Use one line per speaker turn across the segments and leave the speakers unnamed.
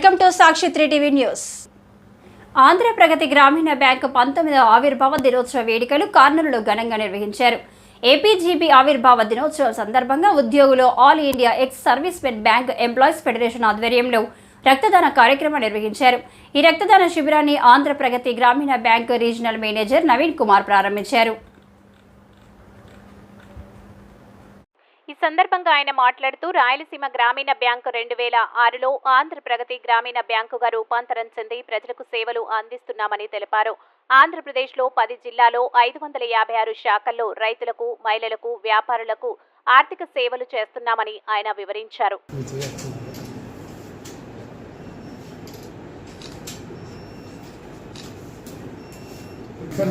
Welcome to Sakshi three TV news. Andhra Pragathi Grameena bank పంతొమ్మిదవ ఆవిర్భావ దినోత్సవ వేడుకలు కార్నూలులో ఘనంగా నిర్వహించారు. ఏపీజీబీ ఆవిర్భావ దినోత్సవం సందర్భంగా ఉద్యోగులు all India ex servicemen bank employees federation ఆధ్వర్యంలో రక్తదాన కార్యక్రమం నిర్వహించారు. ఈ రక్తదాన శిబిరాన్ని Andhra Pragathi Grameena bank regional manager Naveen Kumar ప్రారంభించారు
ఈ సందర్భంగా ఆయన మాట్లాడుతూ రాయలసీమ గ్రామీణ బ్యాంకు రెండు వేల ఆరులో ఆంధ్ర ప్రగతి గ్రామీణ బ్యాంకుగా రూపాంతరం చెంది ప్రజలకు సేవలు అందిస్తున్నామని తెలిపారు. ఆంధ్రప్రదేశ్లో పది జిల్లాలో ఐదు వందల యాభై ఆరు శాఖల్లో రైతులకు మహిళలకు వ్యాపారులకు ఆర్థిక సేవలు చేస్తున్నామని ఆయన వివరించారు.
సార్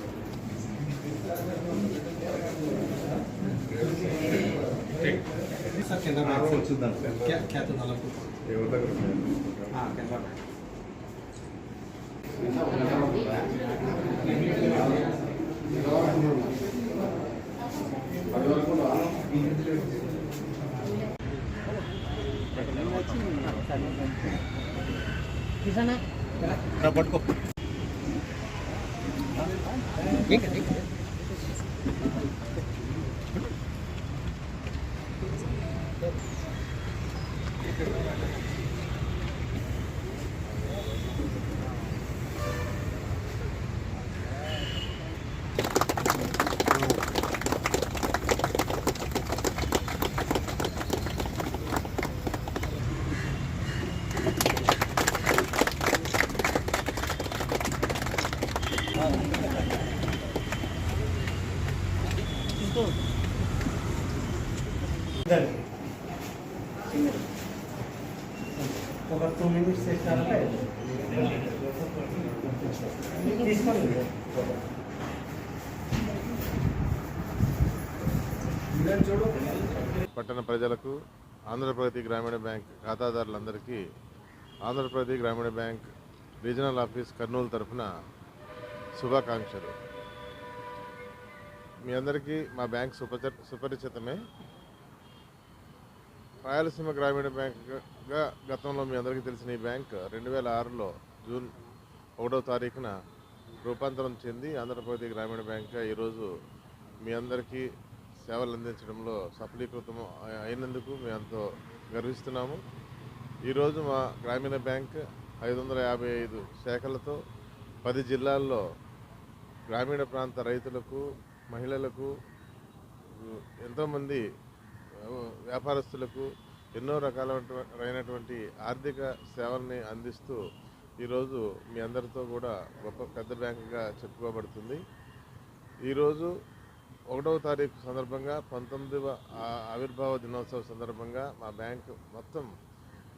కెనరా బ్యాంక్ వచ్చిందంట. ఖ్యాత నలకు ఎవరి కెనరా బ్యాంక్ పట్టుకో.
ఇంకా ఒక టూ మినిట్స్ తీసుకోండి
పట్టణ ప్రజలకు ఆంధ్రప్రదేశ్ గ్రామీణ బ్యాంక్ ఖాతాదారులందరికీ ఆంధ్రప్రగతి గ్రామీణ బ్యాంక్ రీజనల్ ఆఫీస్ కర్నూలు తరఫున శుభాకాంక్షలు. మీ అందరికీ మా బ్యాంక్ సుపచ సుపరిచితమే. రాయలసీమ గ్రామీణ బ్యాంక్గా గతంలో మీ అందరికీ తెలిసిన ఈ బ్యాంక్ రెండు వేల ఆరులో జూన్ ఒకటో తారీఖున రూపాంతరం చెంది ఆంధ్రప్రదేశ్ గ్రామీణ బ్యాంక్గా ఈరోజు మీ అందరికీ సేవలు అందించడంలో సఫలీకృతం అయినందుకు మేము ఎంతో గర్విస్తున్నాము. ఈరోజు మా గ్రామీణ బ్యాంక్ ఐదు వందల యాభై ఐదు శాఖలతో పది జిల్లాల్లో గ్రామీణ ప్రాంత రైతులకు మహిళలకు ఎంతోమంది వ్యాపారస్తులకు ఎన్నో రకాలైనటువంటి ఆర్థిక సేవల్ని అందిస్తూ ఈరోజు మీ అందరితో కూడా గొప్ప పెద్ద బ్యాంకుగా చెప్పుకోబడుతుంది. ఈరోజు ఒకటవ తారీఖు సందర్భంగా పంతొమ్మిదవ ఆవిర్భావ దినోత్సవ సందర్భంగా మా బ్యాంకు మొత్తం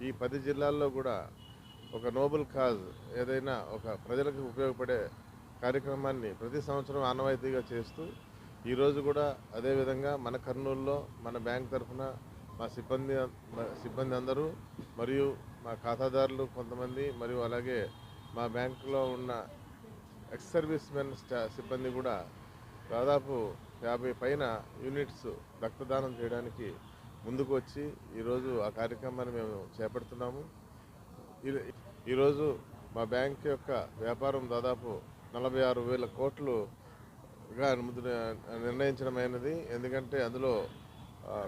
ఈ పది జిల్లాల్లో కూడా ఒక నోబుల్ కాజ్ ఏదైనా ఒక ప్రజలకు ఉపయోగపడే కార్యక్రమాన్ని ప్రతి సంవత్సరం ఆనవాయితీగా చేస్తూ ఈరోజు కూడా అదేవిధంగా మన కర్నూలులో మన బ్యాంక్ తరఫున మా సిబ్బంది సిబ్బంది అందరూ మరియు మా ఖాతాదారులు కొంతమంది మరియు అలాగే మా బ్యాంకులో ఉన్న ఎక్స్ సర్వీస్ మెన్ స్టా సిబ్బంది కూడా దాదాపు యాభై పైన యూనిట్స్ రక్తదానం చేయడానికి ముందుకు వచ్చి ఈరోజు ఆ కార్యక్రమాన్ని మేము చేపడుతున్నాము. ఈ- ఈరోజు మా బ్యాంక్ యొక్క వ్యాపారం దాదాపు నలభై ఆరు వేల కోట్లు నిర్ణయించడమైనది ఎందుకంటే అందులో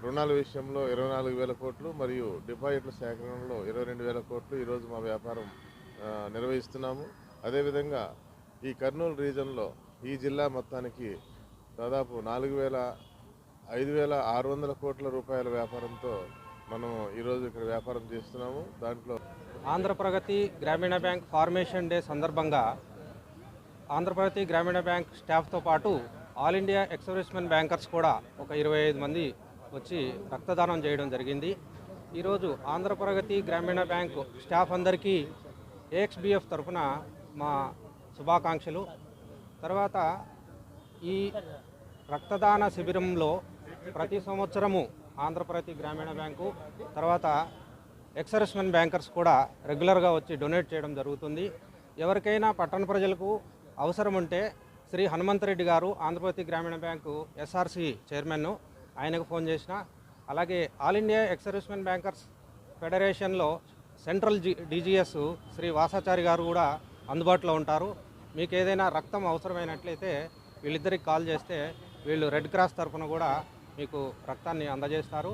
రుణాల విషయంలో ఇరవై నాలుగు వేల కోట్లు మరియు డిపాజిట్ల సేకరణలో ఇరవై రెండు వేల కోట్లు ఈరోజు మా వ్యాపారం నిర్వహిస్తున్నాము. అదేవిధంగా ఈ కర్నూలు రీజన్లో ఈ జిల్లా మొత్తానికి దాదాపు నాలుగు వేల ఐదు వేల ఆరు వందల కోట్ల రూపాయల వ్యాపారంతో మనం ఈరోజు ఇక్కడ వ్యాపారం చేస్తున్నాము. దాంట్లో
ఆంధ్రప్రగతి గ్రామీణ బ్యాంక్ ఫార్మేషన్ డే సందర్భంగా ఆంధ్రప్రగతి గ్రామీణ బ్యాంక్ స్టాఫ్తో పాటు ఆల్ ఇండియా ఎక్సర్విస్మెన్ బ్యాంకర్స్ కూడా ఒక ఇరవై ఐదు మంది వచ్చి రక్తదానం చేయడం జరిగింది. ఈరోజు ఆంధ్రప్రగతి గ్రామీణ బ్యాంకు స్టాఫ్ అందరికీ ఏఎక్స్బిఎఫ్ తరఫున మా శుభాకాంక్షలు. తర్వాత ఈ రక్తదాన శిబిరంలో ప్రతి సంవత్సరము ఆంధ్రప్రగతి గ్రామీణ బ్యాంకు తర్వాత ఎక్సర్స్మెన్ బ్యాంకర్స్ కూడా రెగ్యులర్గా వచ్చి డొనేట్ చేయడం జరుగుతుంది. ఎవరికైనా పట్టణ ప్రజలకు అవసరం ఉంటే శ్రీ హనుమంతరెడ్డి గారు ఆంధ్రప్రదేశ్ గ్రామీణ బ్యాంకు ఎస్ఆర్సి చైర్మన్ను ఆయనకు ఫోన్ చేసిన. అలాగే all India ex servicemen bankers ఫెడరేషన్లో central G DGS Shri Vasachari గారు కూడా అందుబాటులో ఉంటారు. మీకు ఏదైనా రక్తం అవసరమైనట్లయితే వీళ్ళిద్దరికి కాల్ చేస్తే వీళ్ళు రెడ్ క్రాస్ తరఫున కూడా మీకు రక్తాన్ని అందజేస్తారు.